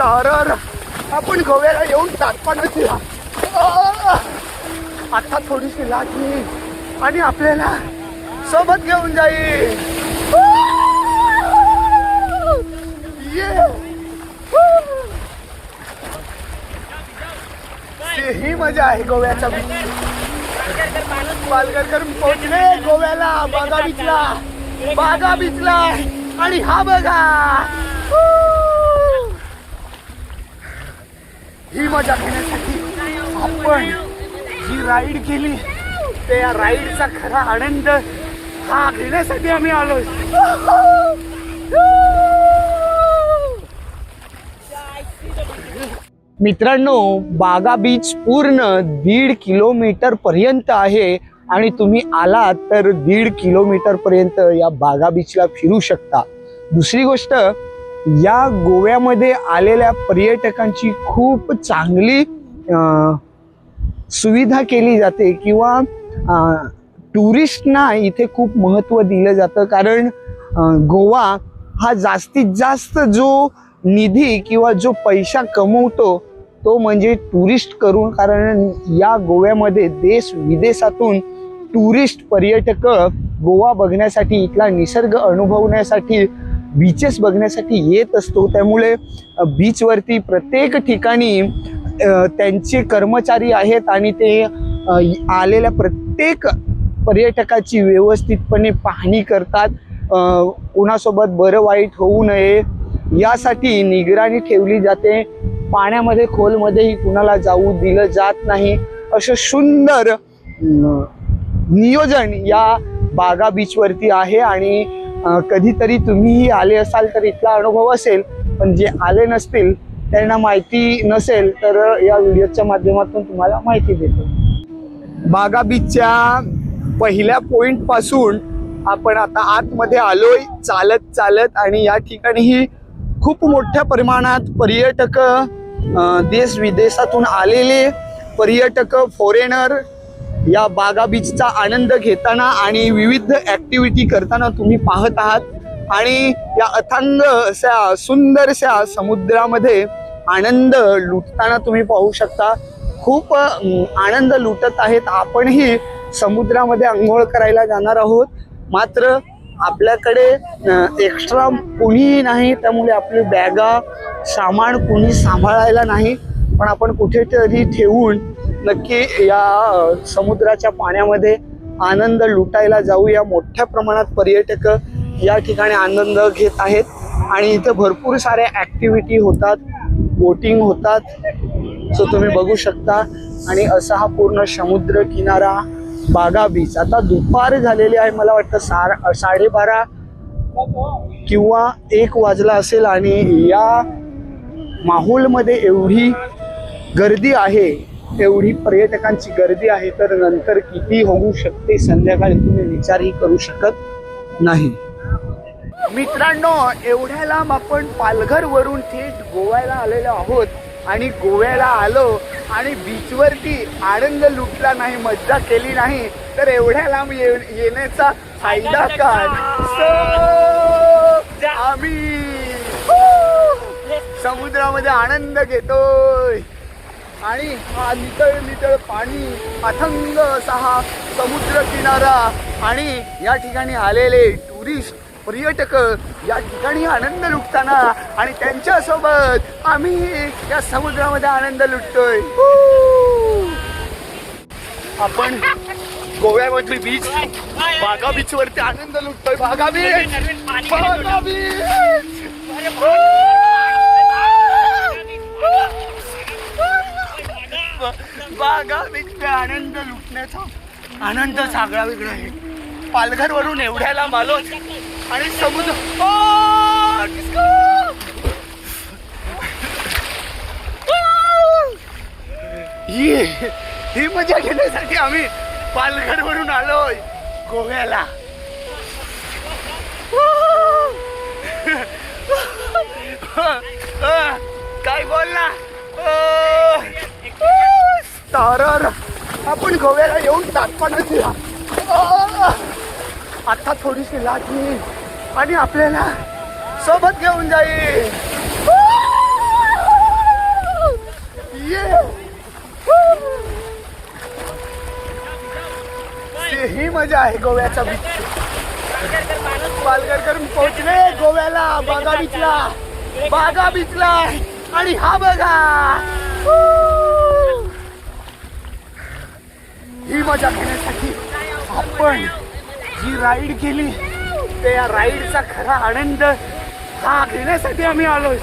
तर आपण गोव्याला येऊन तात्पानच दिला. आता थोडीशी लाट येईल आणि आपल्याला सोबत घेऊन जाईल. ये. ही मजा आहे गोव्याचा. पालघरकर पोहोचले गोव्याला बागा बीचला बागा बीचला आणि हा बघा. ही मजा घेण्यासाठी आपण जी राईड केली त्या राईडचा खरा आनंद हा घेण्यासाठी आम्ही आलो. मित्रांनो बागा बीच पूर्ण दीड किलोमीटर पर्यंत आहे आणि तुम्ही आलात तर दीड किलोमीटर पर्यंत या बागा बीचला फिरू शकता. दुसरी गोष्ट या गोव्यामध्ये आलेल्या पर्यटकांची खूप चांगली सुविधा केली जाते किंवा टुरिस्टना इथे खूप महत्त्व दिलं जातं. कारण गोवा हा जास्तीत जास्त जो निधी किंवा जो पैसा कमवतो तो म्हणजे टुरिस्ट करून कारण या गोव्यामध्ये देश विदेशातून टुरिस्ट पर्यटक गोवा बघण्यासाठी इथला निसर्ग अनुभवण्यासाठी बीचेस बघण्यासाठी येत असतो. त्यामुळे बीचवरती प्रत्येक ठिकाणी त्यांचे कर्मचारी आहेत आणि ते आलेल्या प्रत्येक पर्यटकाची व्यवस्थितपणे पाहणी करतात. कोणासोबत बरं वाईट होऊ नये यासाठी निगराणी ठेवली जाते. पाण्यामध्ये खोलमध्येही कुणाला जाऊ दिलं जात नाही. असं सुंदर नियोजन या बागा बीचवरती आहे आणि कधीतरी तुम्हीही आले असाल तर इथला अनुभव असेल पण जे आले नसतील त्यांना माहिती नसेल तर या व्हिडिओच्या माध्यमातून तुम्हाला माहिती देतो. बागा बीचच्या पहिल्या पॉईंटपासून आपण आता आतमध्ये आलोय चालत चालत आणि या ठिकाणीही खूप मोठ्या प्रमाणात पर्यटक देश विदेशातून आलेले पर्यटक फॉरेनर या बागा बीचचा आनंद घेताना आणि विविध ऍक्टिव्हिटी करताना तुम्ही पाहत आहात. आणि या अथांग अशा सुंदरशा समुद्रामध्ये आनंद लुटताना तुम्ही पाहू शकता. खूप आनंद लुटत आहेत. आपणही समुद्रामध्ये आंघोळ करायला जाणार आहोत. मात्र आपल्याकडे एक्स्ट्रा कुणीही नाही. त्यामुळे आपली बॅगा सामान कुणी सांभाळायला नाही. पण आपण कुठेतरी ठेवून नक्की या समुद्राच्या पाण्यामध्ये आनंद लुटायला जाऊ या मोठ्या प्रमाणात पर्यटक या ठिकाणी आनंद घेत आहेत. आणि इथं भरपूर साऱ्या ॲक्टिव्हिटी होतात बोटिंग होतात. सो तुम्ही बघू शकता. आणि असा हा पूर्ण समुद्र किनारा बागा बीच आता दुपार झालेली आहे मला वाटतं सार साडेबारा किंवा एक वाजला असेल. आणि या माहोलमध्ये एवढी गर्दी आहे एवढी पर्यटकांची गर्दी आहे तर नंतर किती होऊ शकते संध्याकाळी तुम्ही विचारही करू शकत नाही. मित्रांनो एवढ्या लांब आपण पालघर वरून थेट गोव्याला आलेलो आहोत आणि गोव्याला आलो आणि बीचवरती आनंद लुटला नाही मज्जा केली नाही तर एवढ्या लांब ये येण्याचा फायदा काय आम्ही समुद्रामध्ये आनंद घेतोय. आणि हा नितळ नितळ पाणी अथंग असा हा समुद्र किनारा आणि या ठिकाणी आलेले टुरिस्ट पर्यटक या ठिकाणी आनंद लुटताना आणि त्यांच्यासोबत आम्ही या समुद्रामध्ये आनंद लुटतोय! आपण गोव्यामधली बीच बागा बीच वरती आनंद लुटतोय. बागा बीच बागा बीच बागा बीच आनंद लुटण्याचा आनंद सागळा वेगळा आहे. पालघर वरून मालोच आणि समुद्र ही ही मजा घेण्यासाठी आम्ही पालघर वरून आलोय गोव्याला. काय बोलला? तर आपण गोव्याला येऊन तात्पानच दिला आता थोडीशी लाट येईल आणि आपल्याला सोबत घेऊन जाईल. ये. ही मजा आहे गोव्याचा बीच पालघरकर पोहोचले गोव्याला बागा बीचला बागा बीचला आणि हा बघा. ही मजा घेण्यासाठी आपण जी राईड केली त्या राईडचा खरा आनंद हा घेण्यासाठी आम्ही आलोय.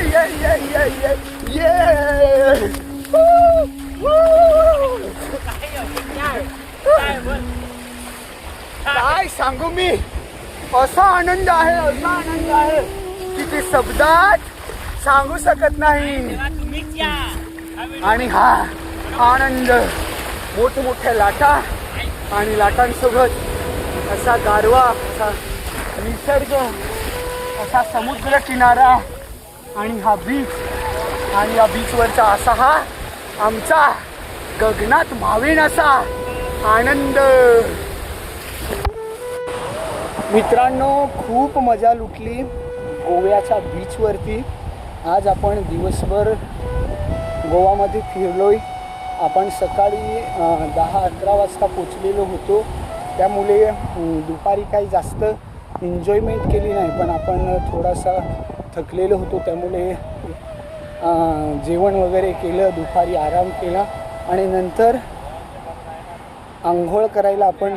Yeah, yeah, yeah, yeah, yeah! Woo! Woo! काय सांगू मी असा आनंद आहे असा आनंद आहे की ते शब्दात सांगू शकत नाही आणि हा आनंद मोठमोठ्या लाटा आणि लाटांसोबत असा गारवा असा निसर्ग असा समुद्र किनारा आणि हा बीच आणि या बीचवरचा असा हा आमचा गगनात मावेन असा आनंद. मित्रांनो खूप मजा लुटली गोव्याच्या बीचवरती आज आपण दिवसभर गोवामध्ये फिरलोय. आपण सकाळी दहा अकरा वाजता पोचलेलो होतो. त्यामुळे दुपारी काही जास्त एन्जॉयमेंट केली नाही पण आपण थोडासा थकलेलो होतो त्यामुळे जेवण वगैरे केलं दुपारी आराम केला आणि नंतर आंघोळ करायला आपण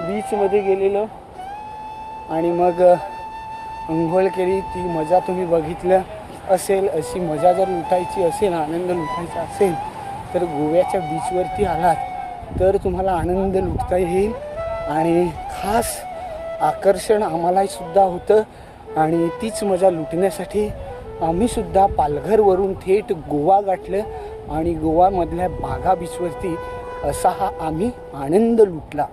बीचमध्ये गेलेलो आणि मग आंघोळ केली ती मजा तुम्ही बघितलं असेल अशी मजा जर लुटायची असेल आनंद लुटायचा असेल तर गोव्याच्या बीचवरती आलात तर तुम्हाला आनंद लुटता येईल आणि खास आकर्षण आम्हालाही सुद्धा होतं. आणि तीच मजा लुटण्यासाठी आम्हीसुद्धा पालघरवरून थेट गोवा गाठलं आणि गोवामधल्या बागा बीचवरती असा हा आम्ही आनंद लुटला.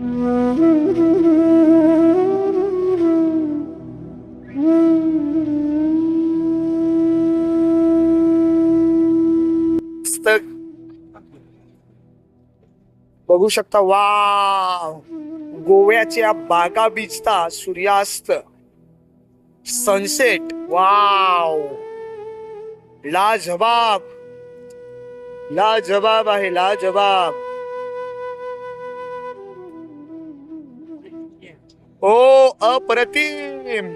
पुस्तक. बघू शकता वा गोव्याच्या बागा बीचचा सूर्यास्त. Sunset wow. लाजवाब लाजवाब आहे लाजवाब ओ अप्रतिम